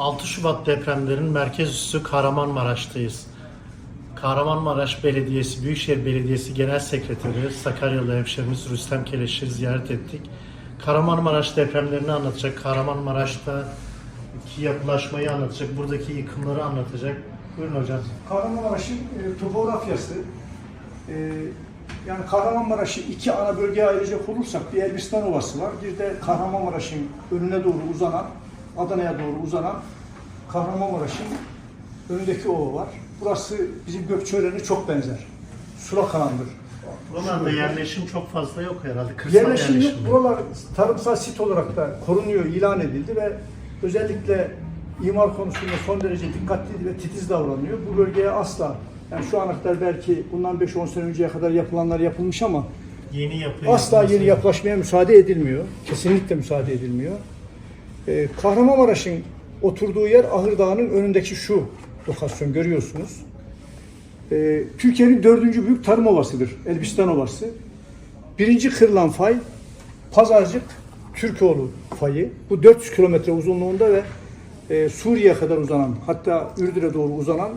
6 Şubat depremlerinin merkez üssü Kahramanmaraş'tayız. Kahramanmaraş Belediyesi, Büyükşehir Belediyesi Genel Sekreteri Sakaryalı hemşerimiz Rüstem Keleş'i ziyaret ettik. Kahramanmaraş depremlerini anlatacak, Kahramanmaraş'taki yapılaşmayı anlatacak, buradaki yıkımları anlatacak. Buyurun hocam. Kahramanmaraş'ın e, topografyası e, yani Kahramanmaraş'ı iki ana bölgeye ayıracak olursak bir Elbistan Ovası var. Bir de Kahramanmaraş'ın önüne doğru uzanan, Adana'ya doğru uzanan Kahramanmaraş'ın önündeki ova var. Burası bizim Gökçeören'e çok benzer. Sulak alandır. Buralarda yerleşim çok fazla yok herhalde. Kırsal Yerleşim yok. yerleşim. Buralar tarımsal sit olarak da korunuyor, ilan edildi ve özellikle imar konusunda son derece dikkatli ve titiz davranıyor. Bu bölgeye asla yani şu ana kadar belki bundan 5-10 sene önceye kadar yapılanlar yapılmış ama Yeni yapı asla yeni yapılaşmaya müsaade edilmiyor. Kesinlikle müsaade edilmiyor. Ee, Kahramanmaraş'ın oturduğu yer Ahır Dağı'nın önündeki şu lokasyon görüyorsunuz. Ee, Türkiye'nin dördüncü büyük tarım ovasıdır. Elbistan Ovası. Birinci kırılan fay Pazarcık Türkoğlu fayı. Bu 400 kilometre uzunluğunda ve e, Suriye'ye kadar uzanan hatta Ürdün'e doğru uzanan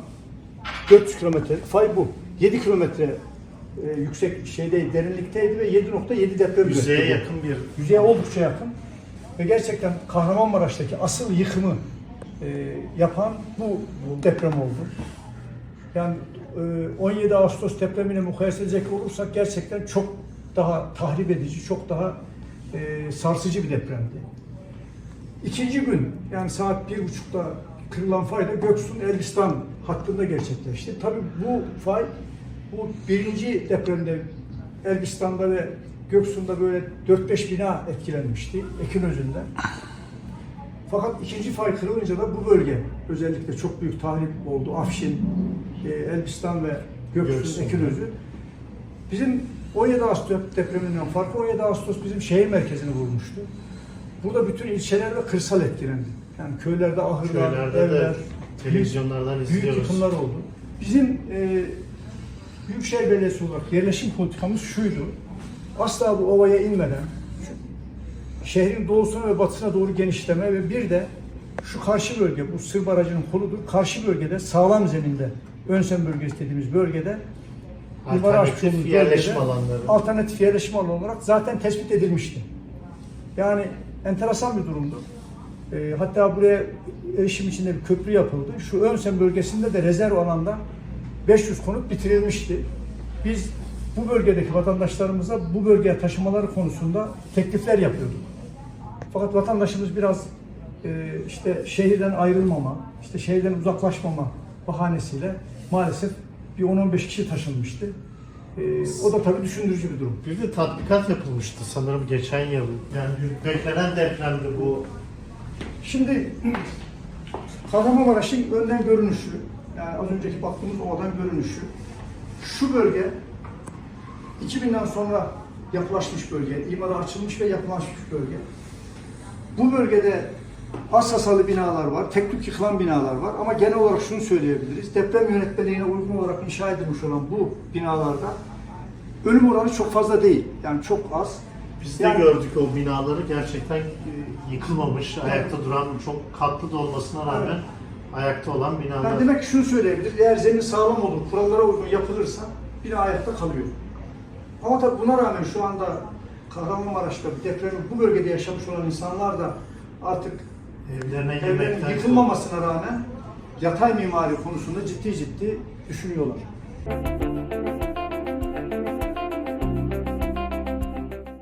400 kilometre fay bu. 7 kilometre e, yüksek şeyde derinlikteydi ve 7.7 deprem Yüzeye yakın bir Yüzeye oldukça yakın. Ve gerçekten Kahramanmaraş'taki asıl yıkımı e, yapan bu deprem oldu. Yani e, 17 Ağustos depremine mukayese edecek olursak gerçekten çok daha tahrip edici, çok daha e, sarsıcı bir depremdi. İkinci gün yani saat bir buçukta kırılan fay da Göksun Elbistan hattında gerçekleşti. Tabii bu fay bu birinci depremde Elbistan'da ve Göksun'da böyle 4-5 bina etkilenmişti Ekinözü'nde. Fakat ikinci fay kırılınca da bu bölge özellikle çok büyük tahrip oldu. Afşin, e, Elbistan ve Göksun, Göksun. Ekinözü. Bizim 17 Ağustos depreminden farkı 17 Ağustos bizim şehir merkezini vurmuştu. Burada bütün ilçeler ve kırsal etkilendi. Yani köylerde ahırlar, köylerde de evler, televizyonlardan büyük izliyoruz. yıkımlar oldu. Bizim e, Büyükşehir Belediyesi olarak yerleşim politikamız şuydu. Asla bu ovaya inmeden şehrin doğusuna ve batısına doğru genişleme ve bir de şu karşı bölge, bu Sır Barajı'nın koludur. Karşı bölgede sağlam zeminde, Önsem bölgesi dediğimiz bölgede Alternatif yerleşim bölgede alanları. Alternatif yerleşim alanı olarak zaten tespit edilmişti. Yani enteresan bir durumdu. Ee, hatta buraya erişim içinde bir köprü yapıldı. Şu Önsem bölgesinde de rezerv alanda 500 konut bitirilmişti. Biz bu bölgedeki vatandaşlarımıza bu bölgeye taşımaları konusunda teklifler yapıyorduk. Fakat vatandaşımız biraz e, işte şehirden ayrılmama, işte şehirden uzaklaşmama bahanesiyle maalesef bir 10-15 kişi taşınmıştı. E, o da tabii düşündürücü bir durum. Bir de tatbikat yapılmıştı sanırım geçen yıl. Yani beklenen depremdi bu. Şimdi Kahramanmaraş'ın önden görünüşü, yani az önceki baktığımız ovadan görünüşü, şu bölge 2000'den sonra yapılaşmış bölge, imara açılmış ve yapılaşmış bölge. Bu bölgede az hasarlı binalar var, tek tük yıkılan binalar var ama genel olarak şunu söyleyebiliriz. Deprem yönetmeliğine uygun olarak inşa edilmiş olan bu binalarda ölüm oranı çok fazla değil. Yani çok az. Biz de Yani- gördük o binaları gerçekten e, yıkılmamış, ayakta duran, çok katlı da olmasına rağmen Evet. ayakta olan binalar. Yani demek ki şunu söyleyebiliriz. Eğer zemin sağlam olur, kurallara uygun yapılırsa bina ayakta kalıyor. Ama tabii buna rağmen şu anda Kahramanmaraş'ta bir depremi bu bölgede yaşamış olan insanlar da artık Evlerine evlerin yıkılmamasına rağmen yatay mimari konusunda ciddi ciddi düşünüyorlar.